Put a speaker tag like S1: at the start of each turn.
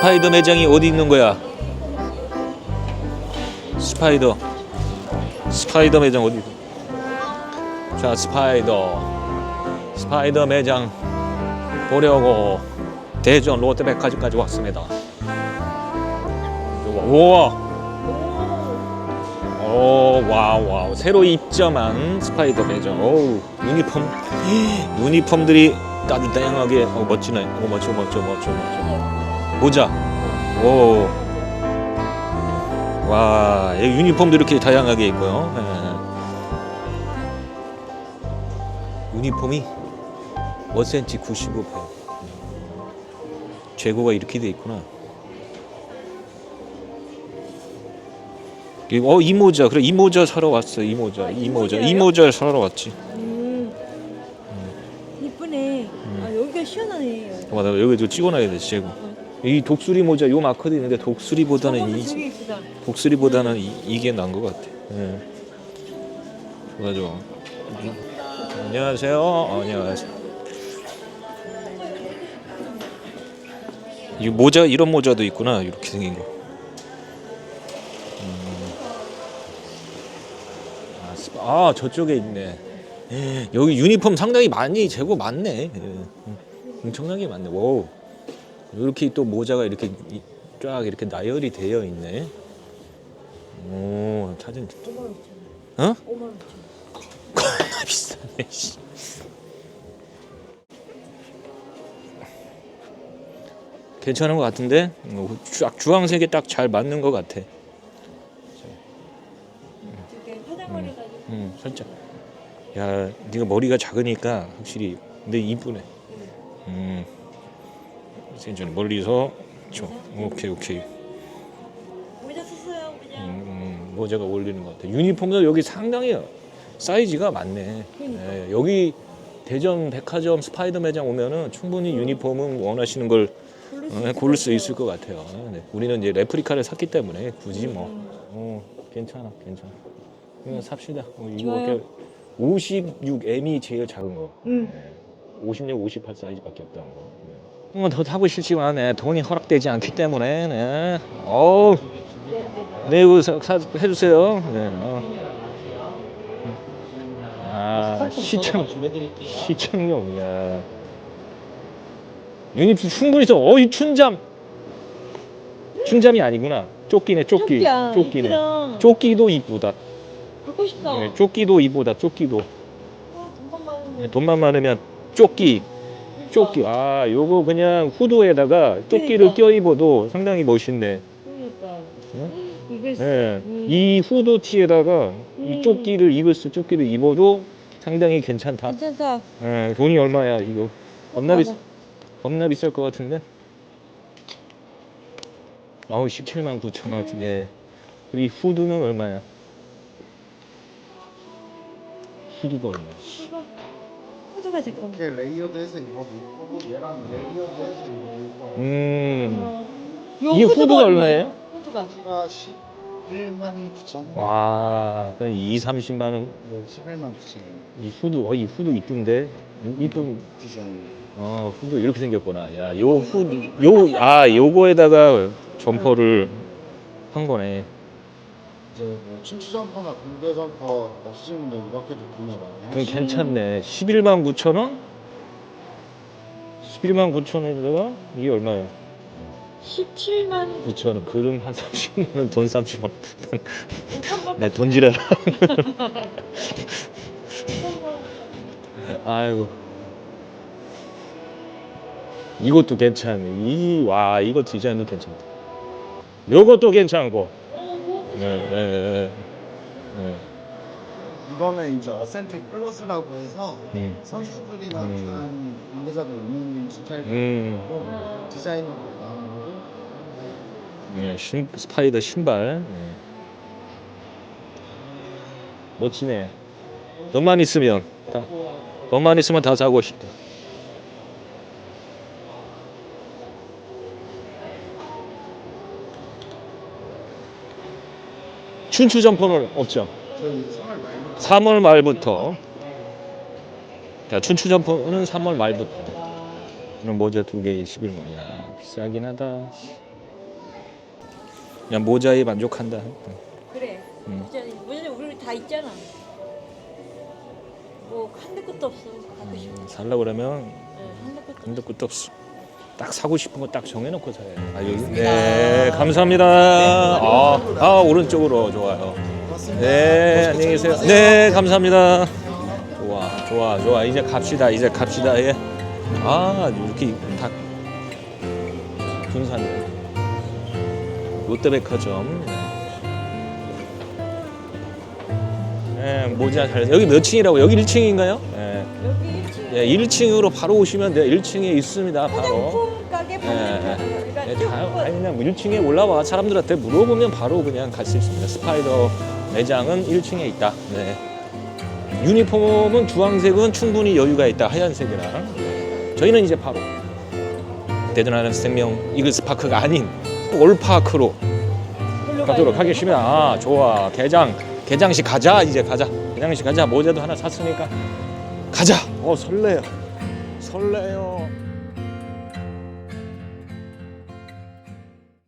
S1: 스파이더 매장이 어디 있는 거야? 스파이더. 스파이더 매장 어디? 자, 스파이더. 스파이더 매장 보려고 대전 롯데백화점까지 왔습니다. 우와. 오, 와우, 와우. 새로 입점한 스파이더 매장. 오, 유니폼. 유니폼들이 아주 다양하게. 어, 멋지네. 오, 멋져, 멋져, 멋져, 멋져. 모자. 오. 와, 이 유니폼도 이렇게 다양하게 있고요. 예. 유니폼이 5cm 95pen. 재고가 이렇게 돼 있구나. 이- 어, 이 모자. 그래, 이 모자 사러 왔어. 이 모자. 이 모자. 이 모자 사러 왔지.
S2: 음. 이쁘네. 아 여기가 시원하네.
S1: 어, 맞아. 여기 좀 찍어놔야 돼, 재고. 이 독수리 모자 요 마커도 있는데 독수리보다는 이. 독수리보다는 이, 이게 나은 것 같아. 예. 좋아 좋아. 안녕하세요. 어, 안녕하세요. 이 모자 이런 모자도 있구나. 이렇게 생긴 거. 음. 아, 스- 아 저쪽에 있네. 예, 여기 유니폼 상당히 많이 재고 많네. 예. 음, 엄청나게 많네. 오. 이렇게 또 모자가 이렇게 이- 쫙 이렇게 나열이 되어 있네. 오, 사진.
S2: 5만 5천 원.
S1: 어?
S2: 5만 5천 원.
S1: 겁나 비싸네. 씨. 괜찮은 것 같은데 어, 쫙 주황색에 딱 잘 맞는 것 같아.
S2: 해가지고.
S1: 음, 살짝. 야, 네가 머리가 작으니까 확실히 근데 이쁘네. 음, 센전 멀리서 저 오케이 오케이.
S2: 모자 썼어요 그냥.
S1: 음, 음, 모자가 어울리는 것 같아. 유니폼도 여기 상당히 사이즈가 많네.
S2: 그러니까.
S1: 예, 여기 대전 백화점 스파이더 매장 오면은 충분히 유니폼은 원하시는 걸
S2: 고를 수,
S1: 어,
S2: 있을
S1: 고를
S2: 수것
S1: 있을 것 같아요. 네. 우리는 이제 레프리카를 샀기 때문에 굳이 뭐
S2: 음.
S1: 어, 괜찮아, 괜찮아. 그냥 삽시다. 어. 이거 56M이 제일 작은 거.
S2: 응.
S1: 56, 58 사이즈밖에 없다는 거. 네. 어, 더 타고 싶지만 네, 돈이 허락되지 않기 때문에 네. 어우, 네, 이거 사, 사, 해주세요. 네. 어. 아, 시청, 시청용, 야. 유니폼 충분히 써. 어이, 춘잠. 춘잠이 아니구나. 조끼네, 조끼.
S2: 조끼야,
S1: 조끼네.
S2: 이쁘다. 갖고 싶다.
S1: 네, 조끼도 이쁘다, 조끼도.
S2: 아, 돈만 많으면.
S1: 네, 돈만 많으면 조끼. 조끼. 아, 요거 그냥 후드에다가 조끼를
S2: 그러니까.
S1: 껴 입어도 상당히 멋있네.
S2: 그러니까.
S1: 응?
S2: 이게
S1: 예.
S2: 음.
S1: 이 후드 티에다가 이
S2: 음.
S1: 조끼를 입을 수 조끼를 입어도 상당히 괜찮다.
S2: 괜찮다.
S1: 예, 돈이 얼마야 이거? 겁나 비
S2: 맞아.
S1: 겁나 비쌀 것 같은데. 아우 17만 9천 원. 예. 그리고 이 후드는 얼마야? 후드가 얼마야?
S2: 호두가 제 건데.
S3: 이렇게 레이어드해서 입어도 이쁘고 얘랑 레이어드해서 입어도
S1: 음.
S2: 어.
S1: 이 후드가 얼마예요?
S2: 호두가.
S3: 이쁘가 11만 9천
S1: 와, 2, 30만 원.
S3: 11만 9천
S1: 이 후드, 어, 이 후드 이쁜데? 이쁜,
S3: 디자인
S1: 어, 후드 이렇게 생겼구나. 야, 요 후드, 요, 아, 요거에다가 점퍼를 한 거네.
S3: 이제 뭐 춘추 점퍼나 군대 점퍼 없으신 분들 이렇게도 구매 많이
S1: 그럼
S3: 하시고
S1: 괜찮네. 11만 9천 원? 11만 9천 원에다가 이게 얼마야?
S2: 17만
S1: 9천 원. 그럼 한 30만 원, 돈 30만 원.
S2: 5천만
S1: 내 돈지라. 아이고. 이것도 괜찮네. 이, 와, 이거 디자인도 괜찮다. 요것도 괜찮고. 네, 네, 네. 네.
S3: 이거는 이제 어센틱 플러스라고 해서
S1: 음.
S3: 선수들이나
S1: 음.
S3: 다른 관계자들 스타일
S1: 음.
S3: 디자인으로 나온 거고
S1: 예, 신, 스파이더 신발. 예. 멋지네. 너만 있으면 다, 너만 있으면 다 사고 싶다. 춘추 점퍼는 없죠.
S3: 저희 3월 말부터
S1: 3월 말부터. 자, 춘추 점퍼는 3월 말부터. 이런 모자 두 개에 11만 원. 야, 비싸긴 하다. 그냥 모자에 만족한다.
S2: 그래.
S1: 음.
S2: 모자 모자 우리 다 있잖아. 뭐 한도 끝도 없어. 갖고.
S1: 음, 살라 그러면
S2: 네, 한도 끝도.
S1: 한도 끝도 없어. 딱 사고 싶은 거 딱 정해놓고 사요. 아 여기 네 감사합니다. 아, 아 오른쪽으로 좋아요. 네 안녕히 계세요. 네 감사합니다. 좋아 좋아 좋아 이제 갑시다 이제 갑시다 예. 아 이렇게 다 군산 롯데백화점. 네. 네, 모자 잘 여기 몇 층이라고 여기 1층인가요? 네.
S2: 여기 1층.
S1: 예, 1층으로 바로 오시면 돼요. 1층에 있습니다. 바로.
S2: 화장품 가게
S1: 예, 예,
S2: 쭉
S1: 다, 아니 그냥 1층에 올라와 사람들한테 물어보면 바로 그냥 갈 수 있습니다. 스파이더 매장은 1층에 있다. 네. 유니폼은 주황색은 충분히 여유가 있다. 하얀색이랑. 네. 저희는 이제 바로 대전하는 생명 이글스 파크가 아닌 올파크로 가도록 하겠습니다. 아, 좋아. 개장 개장식 가자. 이제 가자. 개장식 가자. 모자도 하나 샀으니까 가자. 어 설레요. 설레요.